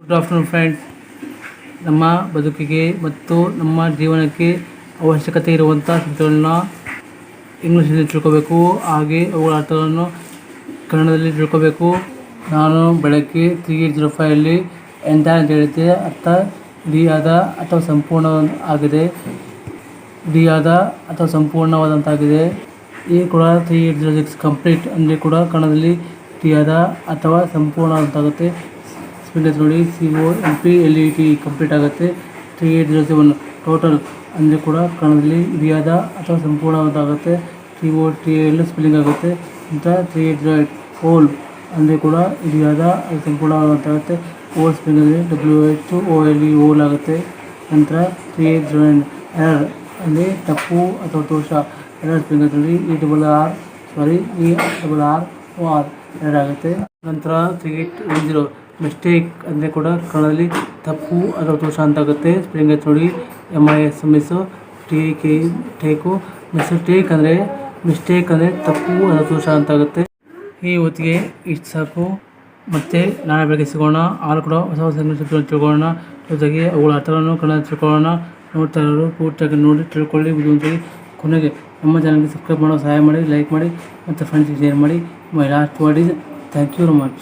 Good afternoon friends ನಮ್ಮ ಬದುಕಿಗೆ ಮತ್ತು ನಮ್ಮ ಜೀವನಕ್ಕೆ ಅವಶ್ಯಕತೆ ಇರುವಂಥ ಶಬ್ದಗಳನ್ನ ಇಂಗ್ಲೀಷಲ್ಲಿ ತಿಳ್ಕೋಬೇಕು. ಹಾಗೆ ಅವುಗಳ ಅರ್ಥಗಳನ್ನು ಕನ್ನಡದಲ್ಲಿ ತಿಳ್ಕೋಬೇಕು. ನಾನು ಬೆಳಗ್ಗೆ ತ್ರೀ ಏಟ್ ಜೀರೋ ಫೈವಲ್ಲಿ ಎಂತ ಅಂತ ಹೇಳಿದ್ದೆ. ಅರ್ಥ ಇಡಿಯಾದ ಅಥವಾ ಸಂಪೂರ್ಣ ಆಗಿದೆ ಇಡಿಯಾದ ಅಥವಾ ಸಂಪೂರ್ಣವಾದಂತಾಗಿದೆ. ಈ ಕೂಡ three eight zero six complete ಅಂದರೆ ಕೂಡ ಕನ್ನಡದಲ್ಲಿ ಇಡಿಯಾದ ಅಥವಾ ಸಂಪೂರ್ಣವಾದಂತಾಗುತ್ತೆ. ಸ್ಪೀಡ್ ನೋಡಿ C O L P L E T complete ಆಗುತ್ತೆ. Three eight zero seven total ಅಂದರೆ ಕೂಡ ಕನ್ನಡದಲ್ಲಿ ಇಡಿಯಾದ ಅಥವಾ ಸಂಪೂರ್ಣವಾದಾಗುತ್ತೆ. T O T L spelling ಆಗುತ್ತೆ. ಅಂತ three eight zero eight whole ಅಂದರೆ ಕೂಡ ಇಡಿಯಾದ ಅದು ಸಂಪೂರ್ಣವಾದಂತಾಗುತ್ತೆ whole ಸ್ಪೆಲ್ಲಿಂಗಲ್ಲಿ W H O L E whole ಆಗುತ್ತೆ. ನಂತರ three eight zero nine error ಅಂದರೆ ತಪ್ಪು ಅಥವಾ ದೋಷ. Error ಸ್ಪೆಲ್ಲಿಂಗಲ್ಲಿ E double R sorry E double R O R ಎರಡಾಗುತ್ತೆ ನಂತರ three eight one zero mistake ಅಂದರೆ ಕೂಡ ಕನ್ನಡದಲ್ಲಿ ತಪ್ಪು ಅಥವಾ ದೋಷ ಅಂತಾಗುತ್ತೆ. ಸ್ಪೆಲ್ಲಿಂಗ್ ಎಚ್ ನೋಡಿ. M I S M S T K take mistake ಅಂದರೆ ಮಿಸ್ಟೇಕ್ ಅಂದರೆ ತಪ್ಪು ಅಥವಾ ದೋಷ ಅಂತಾಗುತ್ತೆ. ಈ ಹೊತ್ತಿಗೆ ಇಷ್ಟು ಸಾಕು. ಮತ್ತೆ ನಾಳೆ ಬೆಳಗ್ಗೆ ಸಿಗೋಣ. ಆರು ಕೂಡ ಹೊಸ ಹೊಸ ತಿಳ್ಕೊಳ್ಳೋಣ. ಜೊತೆಗೆ ಅವುಗಳ ಅರ್ಥಗಳನ್ನು ಕನ್ನಡ ತಿಳ್ಕೊಳ್ಳೋಣ. ನೋಡ್ತಾ ಇರೋರು ಪೂರ್ತಿಯಾಗಿ ನೋಡಿ ತಿಳ್ಕೊಳ್ಳಿ. ಬುದ್ಧಿವಂತಿಗೆ ಕೊನೆಗೆ ನಮ್ಮ ಚಾನಲ್ಗೆ ಸಬ್ಸ್ಕ್ರೈಬ್ ಮಾಡೋ ಸಹಾಯ ಮಾಡಿ ಲೈಕ್ ಮಾಡಿ, ಮತ್ತು ಫ್ರೆಂಡ್ಸ್ಗೆ ಶೇರ್ ಮಾಡಿ. My last word is thank you very much